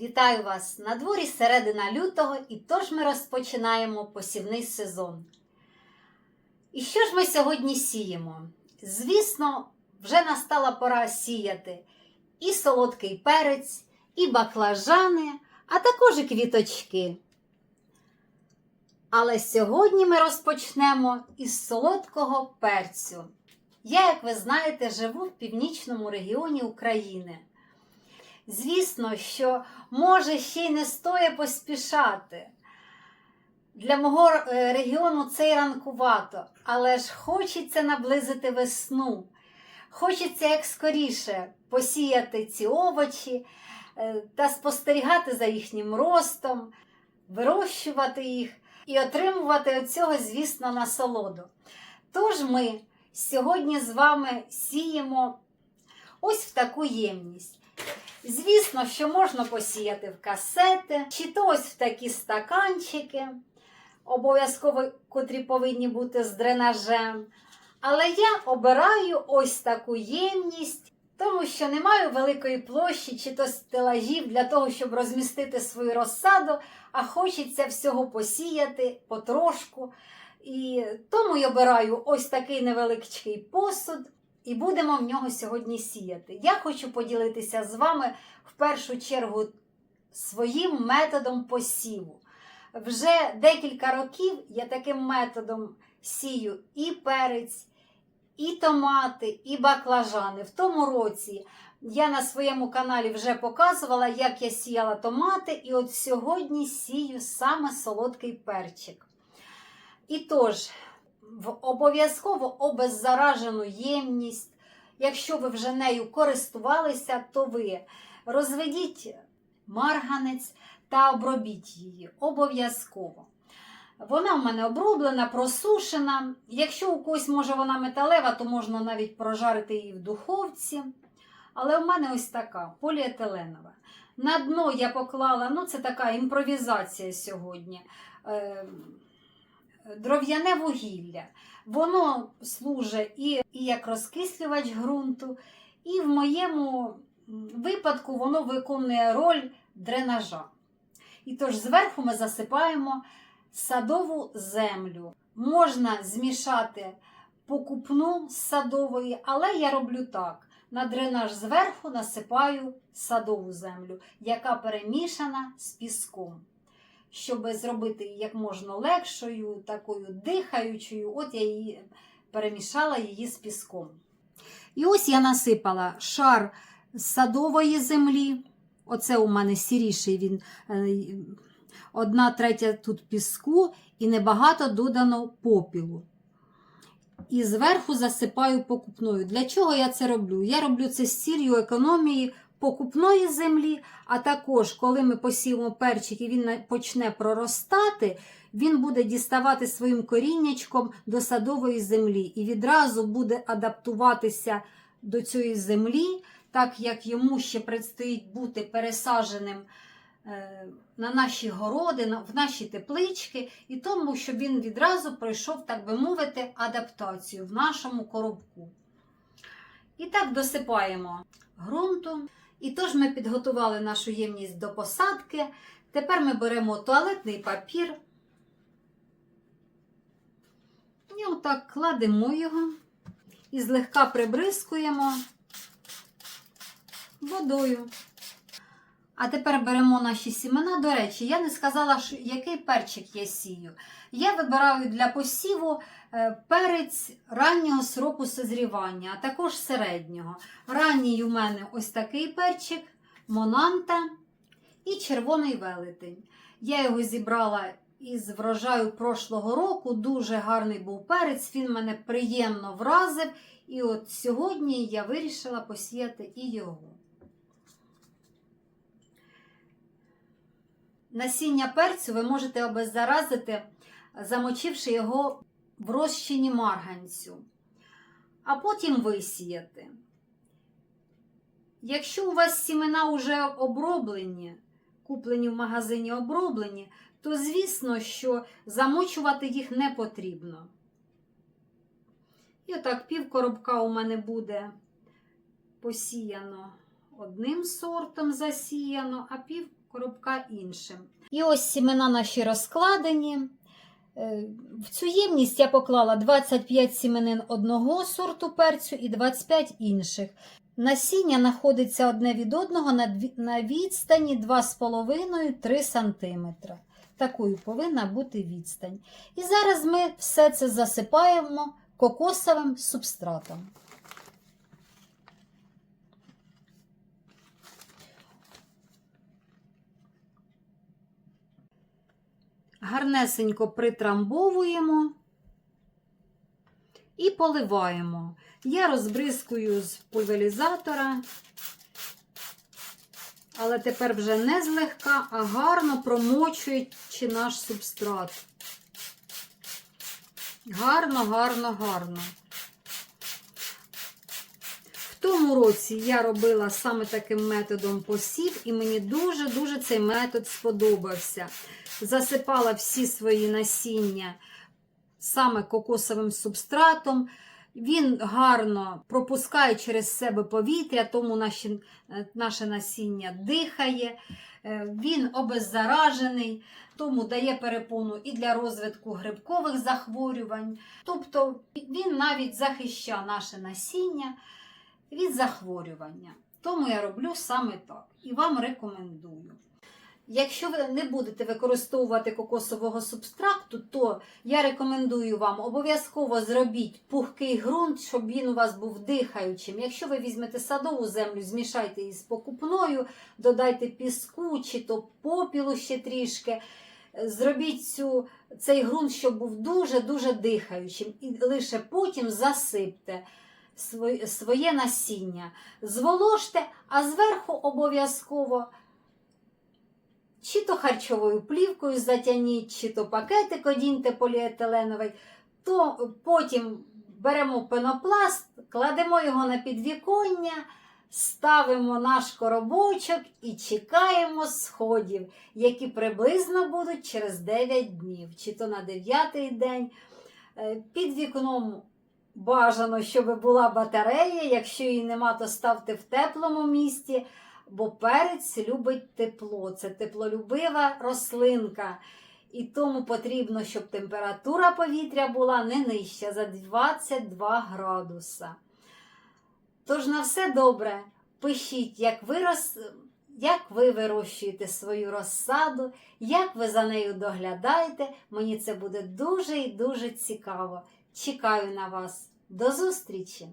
Вітаю вас на дворі середина лютого, і тож ми розпочинаємо посівний сезон. І що ж ми сьогодні сіємо? Звісно, вже настала пора сіяти і солодкий перець, і баклажани, а також і квіточки. Але сьогодні ми розпочнемо із солодкого перцю. Я, як ви знаєте, живу в північному регіоні України. Звісно, що може ще й не стоє поспішати. Для мого е, регіону це й ранкувато, але ж хочеться наблизити весну. Хочеться як скоріше посіяти ці овочі е, та спостерігати за їхнім ростом, вирощувати їх і отримувати від цього, звісно, насолоду. Тож ми сьогодні з вами сіємо ось в таку ємність. Звісно, що можна посіяти в касети, чи то ось в такі стаканчики, обов'язково, котрі повинні бути з дренажем. Але я обираю ось таку ємність, тому що не маю великої площі чи то стелажів для того, щоб розмістити свою розсаду, а хочеться всього посіяти потрошку. І тому я обираю ось такий невеличкий посуд. І будемо в нього сьогодні сіяти. Я хочу поділитися з вами в першу чергу своїм методом посіву. Вже декілька років я таким методом сію і перець, і томати, і баклажани. В тому році я на своєму каналі вже показувала, як я сіяла томати, і от сьогодні сію саме солодкий перчик. І тож, в обов'язково обеззаражену ємність. Якщо ви вже нею користувалися, то ви розведіть марганець та обробіть її обов'язково. Вона в мене оброблена, просушена. Якщо у когось, може, вона металева, то можна навіть прожарити її в духовці. Але в мене ось така поліетиленова. На дно я поклала, ну це така імпровізація сьогодні. Дров'яне вугілля. Воно служить і, і як розкислювач ґрунту, і в моєму випадку воно виконує роль дренажа. І тож зверху ми засипаємо садову землю. Можна змішати покупну з садової, але я роблю так. На дренаж зверху насипаю садову землю, яка перемішана з піском щоб зробити як можна легшою, такою дихаючою, от я її перемішала її з піском. І ось я насипала шар садової землі. Оце у мене сіріший він, е, одна третя тут піску і небагато додано попілу. І зверху засипаю покупною. Для чого я це роблю? Я роблю це з цілею економії покупної землі, а також, коли ми посіємо перчик і він почне проростати, він буде діставати своїм коріннячком до садової землі і відразу буде адаптуватися до цієї землі, так як йому ще предстоїть бути пересадженим е, на наші городи, в наші теплички, і тому, щоб він відразу пройшов, так би мовити, адаптацію в нашому коробку. І так досипаємо ґрунту. І тож ми підготували нашу ємність до посадки. Тепер ми беремо туалетний папір і отак кладемо його і злегка прибризкуємо водою. А тепер беремо наші сімена. До речі, я не сказала, який перчик я сію. Я вибираю для посіву е, перець раннього сроку созрівання, а також середнього. Ранній у мене ось такий перчик, монанта і червоний велетень. Я його зібрала із врожаю прошлого року. Дуже гарний був перець, він мене приємно вразив. І от сьогодні я вирішила посіяти і його. Насіння перцю ви можете обеззаразити, замочивши його в розчині марганцю, а потім висіяти. Якщо у вас сімена вже оброблені, куплені в магазині оброблені, то звісно, що замочувати їх не потрібно. І отак пів коробка у мене буде посіяно одним сортом засіяно, а пів коробка іншим. І ось сімена наші розкладені. Е, В цю ємність я поклала 25 сіменин одного сорту перцю і 25 інших. Насіння знаходиться одне від одного на відстані 2,5-3 см. Такою повинна бути відстань. І зараз ми все це засипаємо кокосовим субстратом. Гарнесенько притрамбовуємо і поливаємо. Я розбризкую з пульверизатора, але тепер вже не злегка, а гарно промочуючи наш субстрат. Гарно, гарно, гарно. Тому році я робила саме таким методом посів, і мені дуже-дуже цей метод сподобався. Засипала всі свої насіння саме кокосовим субстратом. Він гарно пропускає через себе повітря, тому наші, е, наше насіння дихає, Е, він обеззаражений, тому дає перепону і для розвитку грибкових захворювань. Тобто він навіть захищає наше насіння від захворювання. Тому я роблю саме так і вам рекомендую. Якщо ви не будете використовувати кокосового субстракту, то я рекомендую вам обов'язково зробіть пухкий ґрунт, щоб він у вас був дихаючим. Якщо ви візьмете садову землю, змішайте її з покупною, додайте піску чи то попілу ще трішки. Зробіть цю, цей ґрунт, щоб був дуже-дуже дихаючим, і лише потім засипте своє, насіння. Зволожте, а зверху обов'язково чи то харчовою плівкою затягніть, чи то пакетик одіньте поліетиленовий, то потім беремо пенопласт, кладемо його на підвіконня, ставимо наш коробочок і чекаємо сходів, які приблизно будуть через 9 днів, чи то на 9 день. Е, Під вікном бажано, щоб була батарея. Якщо її нема, то ставте в теплому місці бо перець любить тепло. Це теплолюбива рослинка. І тому потрібно, щоб температура повітря була не нижча за 22 градуса. Тож на все добре, пишіть, як ви, роз... як ви вирощуєте свою розсаду, як ви за нею доглядаєте. Мені це буде дуже і дуже цікаво. Чекаю на вас. До зустрічі!